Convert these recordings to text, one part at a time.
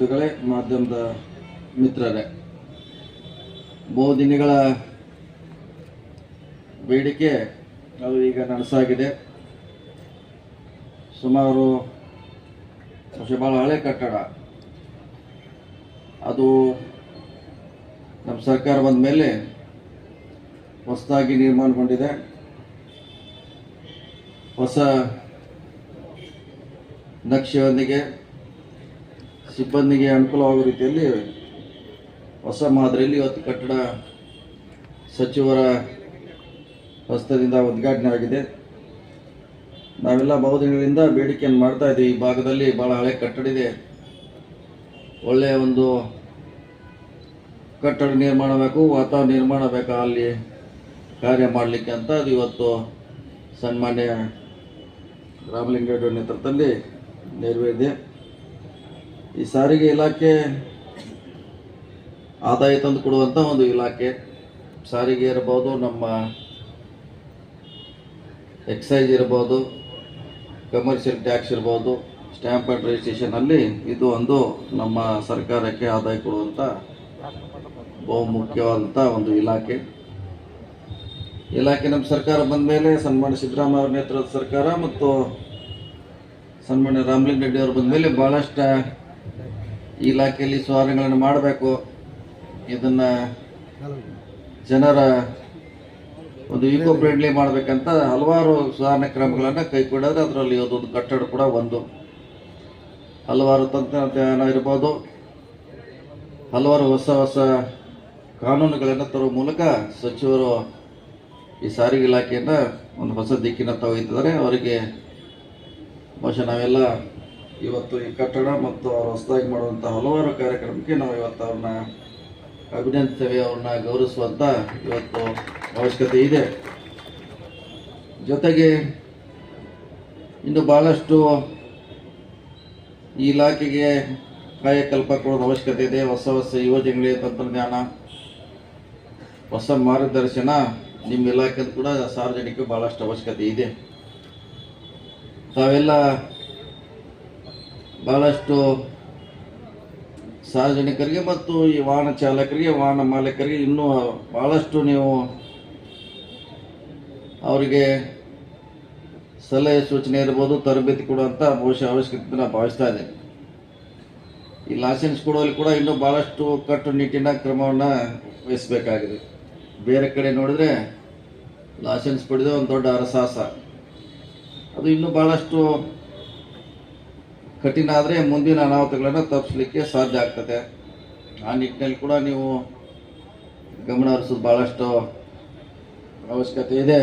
ಬಂಧುಗಳೇ, ಮಾಧ್ಯಮದ ಮಿತ್ರರೇ ಬಹುದಿನಗಳ ಬೇಡಿಕೆ ಅದು ಈಗ ನನಸಾಗಿದೆ. ಸುಮಾರು ವರ್ಷ ಭಾಳ ಹಳೆ ಕಟ್ಟಡ. ಅದು ನಮ್ಮ ಸರ್ಕಾರ ಬಂದ ಮೇಲೆ ಹೊಸದಾಗಿ ನಿರ್ಮಾಣಗೊಂಡಿದೆ. ಹೊಸ ನಕ್ಷೆಯೊಂದಿಗೆ ಸಿಬ್ಬಂದಿಗೆ ಅನುಕೂಲವಾಗುವ ರೀತಿಯಲ್ಲಿ ಹೊಸ ಮಾದರಿಯಲ್ಲಿ ಇವತ್ತು ಕಟ್ಟಡ ಸಚಿವರ ಹಸ್ತದಿಂದ ಉದ್ಘಾಟನೆ ಆಗಿದೆ ನಾವೆಲ್ಲ ಬಹುದಿನಗಳಿಂದ ಬೇಡಿಕೆಯನ್ನು ಮಾಡ್ತಾ ಇದ್ದೀವಿ. ಈ ಭಾಗದಲ್ಲಿ ಭಾಳ ಹಳೆ ಕಟ್ಟಡ ಇದೆ. ಒಳ್ಳೆಯ ಒಂದು ಕಟ್ಟಡ ನಿರ್ಮಾಣ ಬೇಕು, ವಾತಾವರಣ ನಿರ್ಮಾಣ ಬೇಕು, ಅಲ್ಲಿ ಕಾರ್ಯ ಮಾಡಲಿಕ್ಕೆ ಅಂತ ಅದು ಇವತ್ತು ಸನ್ಮಾನ್ಯ ರಾಮಲಿಂಗೇಗೌಡ ನೇತೃತ್ವದಲ್ಲಿ ನೆರವೇರಿದೆ. ಈ ಸಾರಿಗೆ ಇಲಾಖೆ ಆದಾಯ ತಂದು ಕೊಡುವಂಥ ಒಂದು ಇಲಾಖೆ. ಸಾರಿಗೆ ಇರ್ಬೋದು ನಮ್ಮ ಎಕ್ಸೈಜ್ ಇರ್ಬೋದು ಕಮರ್ಷಿಯಲ್ ಟ್ಯಾಕ್ಸ್ ಇರ್ಬೋದು ಸ್ಟ್ಯಾಂಪ್ ಆ್ಯಂಡ್ ರಿಜಿಸ್ಟ್ರೇಷನಲ್ಲಿ ಇದು ಒಂದು ನಮ್ಮ ಸರ್ಕಾರಕ್ಕೆ ಆದಾಯ ಕೊಡುವಂಥ ಬಹು ಮುಖ್ಯವಾದಂಥ ಒಂದು ಇಲಾಖೆ. ಇಲಾಖೆ ನಮ್ಮ ಸರ್ಕಾರ ಬಂದ ಮೇಲೆ ಸನ್ಮಾನ್ಯ ಸಿದ್ದರಾಮಯ್ಯ ನೇತೃತ್ವದ ಸರ್ಕಾರ ಮತ್ತು ಸನ್ಮಾನ್ಯ ರಾಮಲಿಂಗ ರೆಡ್ಡಿ ಅವರು ಬಂದ ಮೇಲೆ ಭಾಳಷ್ಟು ಇಲಾಖೆಯಲ್ಲಿ ಸುಧಾರಣೆಗಳನ್ನು ಮಾಡಬೇಕು. ಇದನ್ನು ಜನರ ಒಂದು ಈಕೋ ಫ್ರೆಂಡ್ಲಿ ಮಾಡಬೇಕಂತ ಹಲವಾರು ಸುಧಾರಣೆ ಕ್ರಮಗಳನ್ನು ಕೈಗೊಂಡಿದ್ರೆ ಅದರಲ್ಲಿ ಅದೊಂದು ಕಟ್ಟಡ ಕೂಡ ಒಂದು. ಹಲವಾರು ತಂತ್ರಜ್ಞಾನ ಇರ್ಬೋದು. ಹಲವಾರು ಹೊಸ ಹೊಸ ಕಾನೂನುಗಳನ್ನು ತರುವ ಮೂಲಕ ಸಚಿವರು ಈ ಸಾರಿಗೆ ಇಲಾಖೆಯನ್ನು ಒಂದು ಹೊಸ ದಿಕ್ಕಿನ ಒಯ್ತಿದ್ದಾರೆ ಅವರಿಗೆ ಬಹುಶಃ ನಾವೆಲ್ಲ ಇವತ್ತು ಈ ಕಟ್ಟಡ ಮತ್ತು ಅವರು ಹೊಸದಾಗಿ ಮಾಡುವಂಥ ಹಲವಾರು ಕಾರ್ಯಕ್ರಮಕ್ಕೆ ನಾವು ಇವತ್ತು ಅವ್ರನ್ನ ಅಭಿನಂದಿಸ್ತೇವೆ, ಅವ್ರನ್ನ ಗೌರವಿಸುವಂಥ ಇವತ್ತು ಅವಶ್ಯಕತೆ ಇದೆ. ಜೊತೆಗೆ ಇನ್ನು ಭಾಳಷ್ಟು ಈ ಇಲಾಖೆಗೆ ಕಾಯಕಲ್ಪ ಕೊಡೋದು ಅವಶ್ಯಕತೆ ಇದೆ. ಹೊಸ ಹೊಸ ಯೋಜನೆಗಳಿಗೆ ತಂತ್ರಜ್ಞಾನ, ಹೊಸ ಮಾರ್ಗದರ್ಶನ ನಿಮ್ಮ ಇಲಾಖೆಯಲ್ಲಿ ಕೂಡ ಸಾರ್ವಜನಿಕ ಭಾಳಷ್ಟು ಅವಶ್ಯಕತೆ ಇದೆ. ತಾವೆಲ್ಲ ಭಾಳಷ್ಟು ಸಾರ್ವಜನಿಕರಿಗೆ ಮತ್ತು ಈ ವಾಹನ ಚಾಲಕರಿಗೆ, ವಾಹನ ಮಾಲೀಕರಿಗೆ ಇನ್ನೂ ಭಾಳಷ್ಟು ನೀವು ಅವರಿಗೆ ಸಲಹೆ ಸೂಚನೆ ಇರ್ಬೋದು, ತರಬೇತಿ ಕೊಡುವಂಥ ಬಹುಶಃ ಅವಶ್ಯಕತೆ ನಾನು ಭಾವಿಸ್ತಾ ಇದ್ದೇನೆ ಈ ಲೈಸೆನ್ಸ್ ಕೊಡುವಲ್ಲಿ ಕೂಡ ಇನ್ನೂ ಭಾಳಷ್ಟು ಕಟ್ಟುನಿಟ್ಟಿನ ಕ್ರಮವನ್ನು ವಹಿಸಬೇಕಾಗಿದೆ. ಬೇರೆ ಕಡೆ ನೋಡಿದ್ರೆ ಲೈಸೆನ್ಸ್ ಪಡೆದ ಒಂದು ದೊಡ್ಡ ಅರಸಾಸ ಅದು ಇನ್ನೂ ಭಾಳಷ್ಟು ಕಠಿಣ ಆದರೆ ಮುಂದಿನ ಅನಾಹುತಗಳನ್ನು ತಪ್ಪಿಸ್ಲಿಕ್ಕೆ ಸಾಧ್ಯ ಆಗ್ತದೆ. ಆ ನಿಟ್ಟಿನಲ್ಲಿ ಕೂಡ ನೀವು ಗಮನ ಹರಿಸೋದು ಭಾಳಷ್ಟು ಅವಶ್ಯಕತೆ ಇದೆ.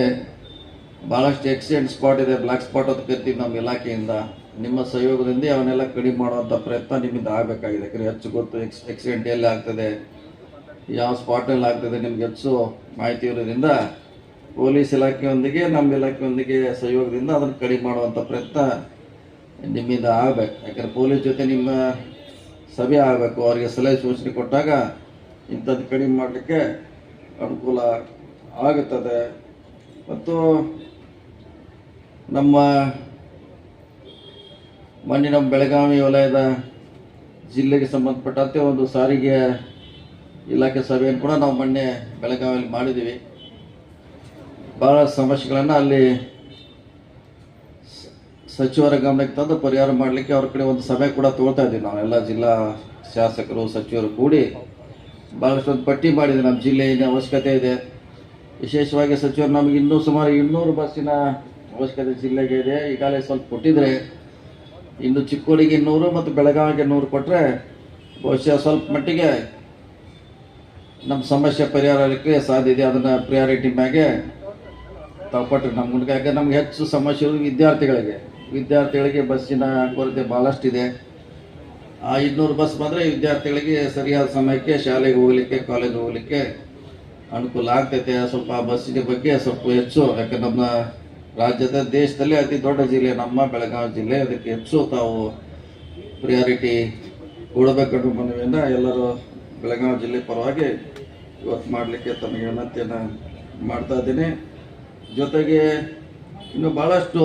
ಭಾಳಷ್ಟು ಎಕ್ಸಿಡೆಂಟ್ ಸ್ಪಾಟ್ ಇದೆ ಬ್ಲ್ಯಾಕ್ ಸ್ಪಾಟ್ ಅಂತ ಕರಿತೀವಿ ನಮ್ಮ ಇಲಾಖೆಯಿಂದ. ನಿಮ್ಮ ಸಹಯೋಗದಿಂದ ಅವನ್ನೆಲ್ಲ ಕಡಿಮೆ ಮಾಡುವಂಥ ಪ್ರಯತ್ನ ನಿಮ್ಮಿಂದ ಆಗಬೇಕಾಗಿದೆ. ಯಾಕಂದರೆ ಹೆಚ್ಚು ಗೊತ್ತು ಎಕ್ಸ್ ಎಕ್ಸಿಡೆಂಟ್ ಎಲ್ಲಿ ಆಗ್ತದೆ, ಯಾವ ಸ್ಪಾಟಲ್ಲಿ ಆಗ್ತದೆ ನಿಮ್ಗೆ ಹೆಚ್ಚು ಮಾಹಿತಿ ಇರೋದ್ರಿಂದ ಪೊಲೀಸ್ ಇಲಾಖೆಯೊಂದಿಗೆ, ನಮ್ಮ ಇಲಾಖೆಯೊಂದಿಗೆ ಸಹಯೋಗದಿಂದ ಅದನ್ನು ಕಡಿಮೆ ಮಾಡುವಂಥ ಪ್ರಯತ್ನ ನಿಮ್ಮಿಂದ ಆಗಬೇಕು. ಯಾಕಂದ್ರೆ ಪೊಲೀಸ್ ಜೊತೆ ನಿಮ್ಮ ಸಭೆ ಆಗಬೇಕು. ಅವರಿಗೆ ಸಲಹೆ ಸೂಚನೆ ಕೊಟ್ಟಾಗ ಇಂಥದ್ದು ಕಡಿಮೆ ಮಾಡಲಿಕ್ಕೆ ಅನುಕೂಲ ಆಗುತ್ತದೆ. ಮತ್ತು ನಮ್ಮ ಮಣ್ಣಿನ ಬೆಳಗಾವಿ ವಲಯದ ಜಿಲ್ಲೆಗೆ ಸಂಬಂಧಪಟ್ಟಂತೆ ಒಂದು ಸಾರಿಗೆ ಇಲಾಖೆ ಸಭೆಯನ್ನು ಕೂಡ ನಾವು ಮೊನ್ನೆ ಬೆಳಗಾವಿಯಲ್ಲಿ ಮಾಡಿದ್ದೀವಿ. ಭಾಳ ಸಮಸ್ಯೆಗಳನ್ನು ಅಲ್ಲಿ ಸಚಿವರ ಗಮನಕ್ಕೆ ತಂದು ಪರಿಹಾರ ಮಾಡಲಿಕ್ಕೆ ಅವ್ರ ಕಡೆ ಒಂದು ಸಭೆ ಕೂಡ ತಗೊಳ್ತಾ ಇದ್ದೀವಿ ನಾವು. ಎಲ್ಲ ಜಿಲ್ಲಾ ಶಾಸಕರು, ಸಚಿವರು ಕೂಡಿ ಭಾಳಷ್ಟು ಒಂದು ಪಟ್ಟಿ ಮಾಡಿದೆ. ನಮ್ಮ ಜಿಲ್ಲೆ ಏನು ಅವಶ್ಯಕತೆ ಇದೆ. ವಿಶೇಷವಾಗಿ ಸಚಿವರು, ನಮಗೆ ಇನ್ನೂ ಸುಮಾರು ಇನ್ನೂರು ಬಸ್ಸಿನ ಅವಶ್ಯಕತೆ ಜಿಲ್ಲೆಗೆ ಇದೆ. ಈಗಾಗಲೇ ಸ್ವಲ್ಪ ಕೊಟ್ಟಿದ್ರೆ ಇನ್ನು ಚಿಕ್ಕೋಡಿಗೆ ಇನ್ನೂರು ಮತ್ತು ಬೆಳಗಾವಿಗೆ ನೂರು ಕೊಟ್ಟರೆ ಬಹುಶಃ ಸ್ವಲ್ಪ ಮಟ್ಟಿಗೆ ನಮ್ಮ ಸಮಸ್ಯೆ ಪರಿಹಾರ ಆಗಲಿಕ್ಕೆ ಸಾಧ್ಯ ಇದೆ. ಅದನ್ನು ಪ್ರಿಯಾರಿಟಿ ಮ್ಯಾಗೆ ತಾವು ಕೊಟ್ಟರೆ ಯಾಕೆ ನಮ್ಗೆ ಹೆಚ್ಚು ಸಮಸ್ಯೆ ವಿದ್ಯಾರ್ಥಿಗಳಿಗೆ. ವಿದ್ಯಾರ್ಥಿಗಳಿಗೆ ಬಸ್ಸಿನ ಕೊರತೆ ಭಾಳಷ್ಟಿದೆ ಆ ಇನ್ನೂರು ಬಸ್ ಬಂದರೆ ವಿದ್ಯಾರ್ಥಿಗಳಿಗೆ ಸರಿಯಾದ ಸಮಯಕ್ಕೆ ಶಾಲೆಗೆ ಹೋಗಲಿಕ್ಕೆ ಕಾಲೇಜ್ ಹೋಗಲಿಕ್ಕೆ ಅನುಕೂಲ ಆಗ್ತೈತೆ. ಸ್ವಲ್ಪ ಬಸ್ಸಿನ ಬಗ್ಗೆ ಸ್ವಲ್ಪ ಹೆಚ್ಚು ಯಾಕೆ ನಮ್ಮ ರಾಜ್ಯದ ದೇಶದಲ್ಲಿ ಅತಿ ದೊಡ್ಡ ಜಿಲ್ಲೆ, ನಮ್ಮ ಬೆಳಗಾವಿ ಜಿಲ್ಲೆ. ಅದಕ್ಕೆ ಹೆಚ್ಚು ತಾವು ಪ್ರಿಯಾರಿಟಿ ಕೊಡಬೇಕು ಮನವಿಯನ್ನು ಎಲ್ಲರೂ ಬೆಳಗಾವಿ ಜಿಲ್ಲೆ ಪರವಾಗಿ ಇವತ್ತು ಮಾಡಲಿಕ್ಕೆ ತಮಗೆ ವಿನಂತಿಯನ್ನು ಮಾಡ್ತಾ ಇದ್ದೀನಿ. ಜೊತೆಗೆ ಇನ್ನು ಭಾಳಷ್ಟು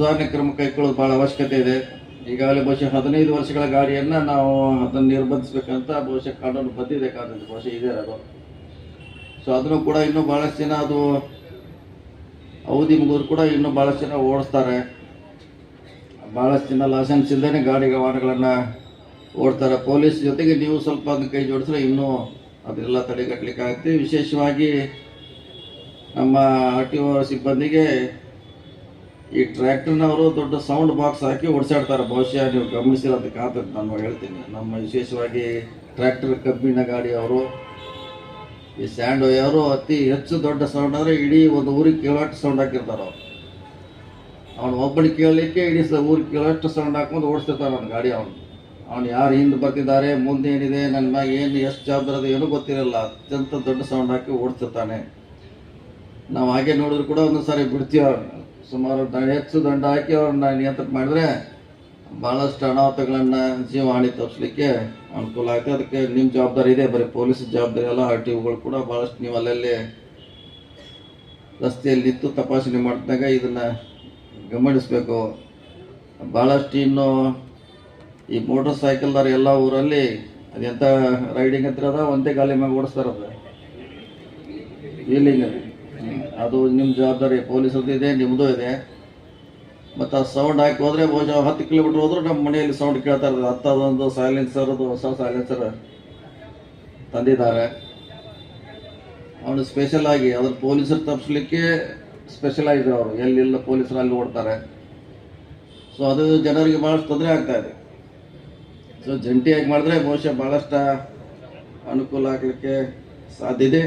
ಸುಧಾರಣೆ ಕ್ರಮ ಕೈಗೊಳ್ಳೋದು ಭಾಳ ಅವಶ್ಯಕತೆ ಇದೆ. ಈಗಾಗಲೇ ಬಹುಶಃ ಹದಿನೈದು ವರ್ಷಗಳ ಗಾಡಿಯನ್ನು ನಾವು ಅದನ್ನು ನಿರ್ಬಂಧಿಸ್ಬೇಕಂತ ಬಹುಶಃ ಕಾನೂನು ಬಂದಿದೆ, ಕಾನೂನು ಬಹುಶಃ ಇದೆ ಅದು. ಸೊ ಅದನ್ನು ಕೂಡ ಇನ್ನೂ ಭಾಳಷ್ಟು ಜನ ಅದು ಅವಧಿ ಮುಗಿದ್ರು ಕೂಡ ಇನ್ನೂ ಭಾಳಷ್ಟು ಜನ ಓಡಿಸ್ತಾರೆ. ಭಾಳಷ್ಟು ಜನ ಲೈಸೆನ್ಸ್ ಇಲ್ಲದೇ ಗಾಡಿ ವಾಹನಗಳನ್ನು ಓಡ್ತಾರೆ ಪೊಲೀಸ್ ಜೊತೆಗೆ ನೀವು ಸ್ವಲ್ಪ ಅದನ್ನು ಕೈ ಜೋಡಿಸಿದ್ರೆ ಇನ್ನೂ ಅದೆಲ್ಲ ತಡೆಗಟ್ಟಲಿಕ್ಕಾಗುತ್ತೆ ವಿಶೇಷವಾಗಿ ನಮ್ಮ ಆರ್ ಟಿ ಓ ಸಿಬ್ಬಂದಿಗೆ ಈ ಟ್ರ್ಯಾಕ್ಟರ್ನವರು ದೊಡ್ಡ ಸೌಂಡ್ ಬಾಕ್ಸ್ ಹಾಕಿ ಓಡಿಸಾಡ್ತಾರೆ. ಬಹುಶಃ ನೀವು ಗಮನಿಸಿರೋದಕ್ಕೆ ಕಾತ ನಾನು ಹೇಳ್ತೀನಿ. ನಮ್ಮ ವಿಶೇಷವಾಗಿ ಟ್ರ್ಯಾಕ್ಟರ್ ಕಬ್ಬಿಣ ಗಾಡಿ ಅವರು, ಈ ಸ್ಯಾಂಡ್ ಅವರು ಅತಿ ಹೆಚ್ಚು ದೊಡ್ಡ ಸೌಂಡ್ ಅಂದರೆ ಇಡೀ ಒಂದು ಊರಿಗೆ ಕೇಳೋಷ್ಟು ಸೌಂಡ್ ಹಾಕಿರ್ತಾರೆ ಅವ್ರು. ಅವನು ಒಬ್ಬನಿಗೆ ಕೇಳಲಿಕ್ಕೆ ಇಡೀ ಊರಿಗೆ ಕೇಳೋಷ್ಟು ಸೌಂಡ್ ಹಾಕೊಂಡು ಓಡಿಸ್ತಿರ್ತಾನೆ ಅವ್ನ ಗಾಡಿ ಅವನು. ಅವ್ನು ಯಾರು ಹಿಂದೆ ಬರ್ತಿದ್ದಾರೆ, ಮುಂದೆ ಏನಿದೆ, ನನ್ನ ಮ್ಯಾಗ ಏನು, ಎಷ್ಟು ಜವಾಬ್ದಾರಿ ಏನು ಗೊತ್ತಿರಲ್ಲ. ಅತ್ಯಂತ ದೊಡ್ಡ ಸೌಂಡ್ ಹಾಕಿ ಓಡಿಸ್ತಿರ್ತಾನೆ ನಾವು ಹಾಗೆ ನೋಡಿದ್ರು ಕೂಡ ಒಂದೊಂದು ಸಾರಿ ಬಿಡ್ತೀವಿ ಸುಮಾರು ಹೆಚ್ಚು ದಂಡ ಹಾಕಿ ಅವ್ರನ್ನ ನಿಯಂತ್ರಣ ಮಾಡಿದ್ರೆ ಭಾಳಷ್ಟು ಅನಾಹುತಗಳನ್ನು ಜೀವಹಾನಿ ತಪ್ಪಿಸ್ಲಿಕ್ಕೆ ಅನುಕೂಲ ಆಗುತ್ತೆ. ಅದಕ್ಕೆ ನಿಮ್ಮ ಜವಾಬ್ದಾರಿ ಇದೆ. ಬರೀ ಪೊಲೀಸ್ ಜವಾಬ್ದಾರಿ ಅಲ್ಲ, ಆರ್ ಟಿ ಒಗಳು ಕೂಡ ಭಾಳಷ್ಟು ನೀವು ಅಲ್ಲಲ್ಲಿ ರಸ್ತೆಯಲ್ಲಿ ನಿಂತು ತಪಾಸಣೆ ಮಾಡಿದಾಗ ಇದನ್ನು ಗಮನಿಸ್ಬೇಕು. ಭಾಳಷ್ಟು ಇನ್ನು ಈ ಮೋಟರ್ ಸೈಕಲ್ದವ್ರು ಎಲ್ಲ ಊರಲ್ಲಿ ಅದೆಂಥ ರೈಡಿಂಗ್ ಹತ್ತಿರ ಅದ, ಒಂದೇ ಗಾಲಿ ಮ್ಯಾಗ ಓಡಿಸ್ತಾರದು ವೀಲಿಂಗ್ ಅದು ನಿಮ್ಮ ಜವಾಬ್ದಾರಿ ಪೊಲೀಸರದ್ದು ಇದೆ ನಿಮ್ಮದು ಇದೆ. ಮತ್ತು ಆ ಸೌಂಡ್ ಹಾಕಿ ಹೋದರೆ ಬಹುಶಃ ಹತ್ತು ಕಿಲೋಮೀಟ್ರ್ ಹೋದರೂ ನಮ್ಮ ಮನೆಯಲ್ಲಿ ಸೌಂಡ್ ಕೇಳ್ತಾ ಇರ್ತದೆ ಹತ್ತದೊಂದು ಸೈಲೆನ್ಸರ್ದು ಹೊಸ ಸೈಲೆನ್ಸರ್ ತಂದಿದ್ದಾರೆ. ಅವನು ಸ್ಪೆಷಲ್ ಆಗಿ ಅದ್ರ ಪೊಲೀಸರು ತಪ್ಪಿಸ್ಲಿಕ್ಕೆ ಸ್ಪೆಷಲೈಸ್ ಅವರು. ಎಲ್ಲಿಲ್ಲ ಪೊಲೀಸರು ಅಲ್ಲಿ ಓಡ್ತಾರೆ. ಸೊ ಅದು ಜನರಿಗೆ ಭಾಳಷ್ಟು ತೊಂದರೆ ಆಗ್ತಾಯಿದೆ ಸೊ ಜಂಟಿಯಾಗಿ ಮಾಡಿದ್ರೆ ಬಹುಶಃ ಭಾಳಷ್ಟು ಅನುಕೂಲ ಆಗಲಿಕ್ಕೆ ಸಾಧ್ಯ ಇದೆ.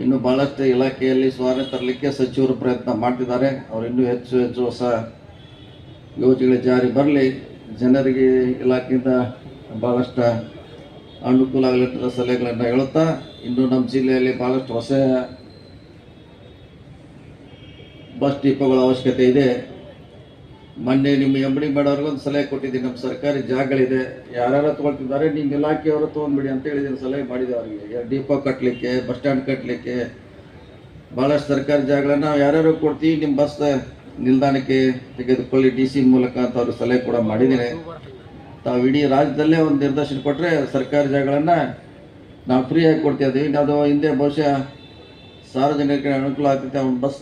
ಇನ್ನು ಭಾಳಷ್ಟು ಇಲಾಖೆಯಲ್ಲಿ ಸುಧಾರಣೆ ತರಲಿಕ್ಕೆ ಸಚಿವರು ಪ್ರಯತ್ನ ಮಾಡ್ತಿದ್ದಾರೆ. ಅವರು ಇನ್ನೂ ಹೆಚ್ಚು ಹೆಚ್ಚು ಹೊಸ ಯೋಜನೆಗಳ ಜಾರಿ ಬರಲಿ. ಜನರಿಗೆ ಇಲಾಖೆಯಿಂದ ಭಾಳಷ್ಟು ಅನುಕೂಲ ಆಗಲಿಟ್ಟಿರೋ ಸಲಹೆಗಳನ್ನು ಹೇಳುತ್ತಾ, ಇನ್ನು ನಮ್ಮ ಜಿಲ್ಲೆಯಲ್ಲಿ ಭಾಳಷ್ಟು ಹೊಸ ಬಸ್ ಡಿಪೋಗಳ ಅವಶ್ಯಕತೆ ಇದೆ. ಮೊನ್ನೆ ನಿಮ್ಮ ಎಂಬಡಿ ಮಾಡೋರ್ಗೆ ಒಂದು ಸಲಹೆ ಕೊಟ್ಟಿದ್ದೀನಿ. ನಮ್ಮ ಸರ್ಕಾರಿ ಜಾಗಗಳಿದೆ. ಯಾರ್ಯಾರು ತೊಗೊಳ್ತಿದ್ದಾರೆ ನಿಮ್ಮ ಇಲಾಖೆಯವರು ತೊಗೊಂಡ್ಬಿಡಿ ಅಂತ ಹೇಳಿದ್ದೀನಿ. ಸಲಹೆ ಮಾಡಿದೆ ಅವರಿಗೆ. ಡಿಪೋ ಕಟ್ಟಲಿಕ್ಕೆ ಬಸ್ ಸ್ಟ್ಯಾಂಡ್ ಕಟ್ಟಲಿಕ್ಕೆ ಭಾಳಷ್ಟು ಸರ್ಕಾರಿ ಜಾಗಗಳನ್ನು ನಾವು ಯಾರ್ಯಾರು ಕೊಡ್ತೀವಿ ನಿಮ್ಮ ಬಸ್ ನಿಲ್ದಾಣಕ್ಕೆ ತೆಗೆದುಕೊಳ್ಳಿ. ಡಿ ಸಿ ಮೂಲಕ ಅಂತ ಅವರು ಸಲಹೆ ಕೂಡ ಮಾಡಿದ್ದೀನಿ ತಾವು ಇಡೀ ರಾಜ್ಯದಲ್ಲೇ ಒಂದು ನಿರ್ದೇಶನ ಕೊಟ್ಟರೆ ಸರ್ಕಾರಿ ಜಾಗಗಳನ್ನು ನಾವು ಫ್ರೀಯಾಗಿ ಕೊಡ್ತಾ ಇದ್ದೀವಿ. ಅದು ಹಿಂದೆ ಬಹುಶಃ ಸಾರ್ವಜನಿಕರಿಗೆ ಅನುಕೂಲ ಆಗ್ತೈತೆ. ಅವ್ನ ಬಸ್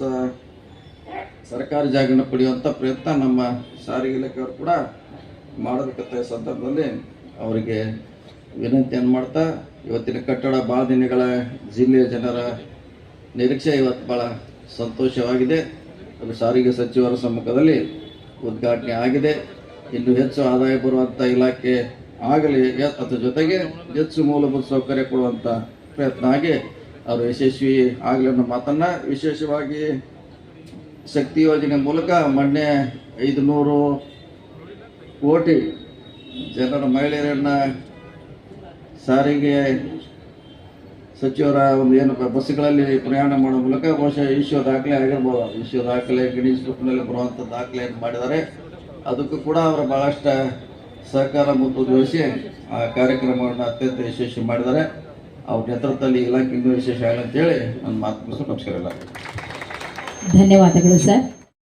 ಸರ್ಕಾರಿ ಜಾಗನ ಪಡೆಯುವಂಥ ಪ್ರಯತ್ನ ನಮ್ಮ ಸಾರಿಗೆ ಇಲಾಖೆಯವರು ಕೂಡ ಮಾಡಬೇಕಂತ ಸಂದರ್ಭದಲ್ಲಿ ಅವರಿಗೆ ವಿನಂತಿಯನ್ನು ಮಾಡ್ತಾ, ಇವತ್ತಿನ ಕಟ್ಟಡ ಭಾಳ ದಿನಗಳ ಜಿಲ್ಲೆಯ ಜನರ ನಿರೀಕ್ಷೆ ಇವತ್ತು ಭಾಳ ಸಂತೋಷವಾಗಿದೆ. ಅದು ಸಾರಿಗೆ ಸಚಿವರ ಸಮ್ಮುಖದಲ್ಲಿ ಉದ್ಘಾಟನೆ ಆಗಿದೆ. ಇನ್ನು ಹೆಚ್ಚು ಆದಾಯ ಬರುವಂಥ ಇಲಾಖೆ ಆಗಲಿ, ಅದ್ರ ಜೊತೆಗೆ ಹೆಚ್ಚು ಮೂಲಭೂತ ಸೌಕರ್ಯ ಕೊಡುವಂಥ ಪ್ರಯತ್ನ ಆಗಿ, ಅವರು ಯಶಸ್ವಿ ಆಗಲಿ ಅನ್ನೋ ಮಾತನ್ನು ವಿಶೇಷವಾಗಿ ಶಕ್ತಿ ಯೋಜನೆ ಮೂಲಕ ಮೊನ್ನೆ ಐದು ನೂರು ಕೋಟಿ ಜನರ ಮಹಿಳೆಯರನ್ನ ಸಾರಿಗೆ ಸಚಿವರ ಒಂದು ಏನು ಬಸ್ಗಳಲ್ಲಿ ಪ್ರಯಾಣ ಮಾಡೋ ಮೂಲಕ ಬಹುಶಃ ವಿಶ್ವ ದಾಖಲೆ ಆಗಿರ್ಬೋದು. ವಿಶ್ವ ದಾಖಲೆ ಗಿಣೀಸ್ ಬುಕ್ನಲ್ಲಿ ಬರುವಂಥ ದಾಖಲೆಯನ್ನು ಮಾಡಿದ್ದಾರೆ. ಅದಕ್ಕೂ ಕೂಡ ಅವರು ಭಾಳಷ್ಟು ಸಹಕಾರ ಮುಂದುವರಿಸಿ ಆ ಕಾರ್ಯಕ್ರಮವನ್ನು ಅತ್ಯಂತ ಯಶಸ್ವಿ ಮಾಡಿದ್ದಾರೆ. ಅವ್ರ ನೇತೃತ್ವದಲ್ಲಿ ಇಲಾಖೆ ಇನ್ನೂ ವಿಶೇಷ ಆಗಲಿ ಅಂತೇಳಿ ನನ್ನ ಮಾತು ನಮಸ್ಕಾರ ಧನ್ಯವಾದಗಳು ಸರ್.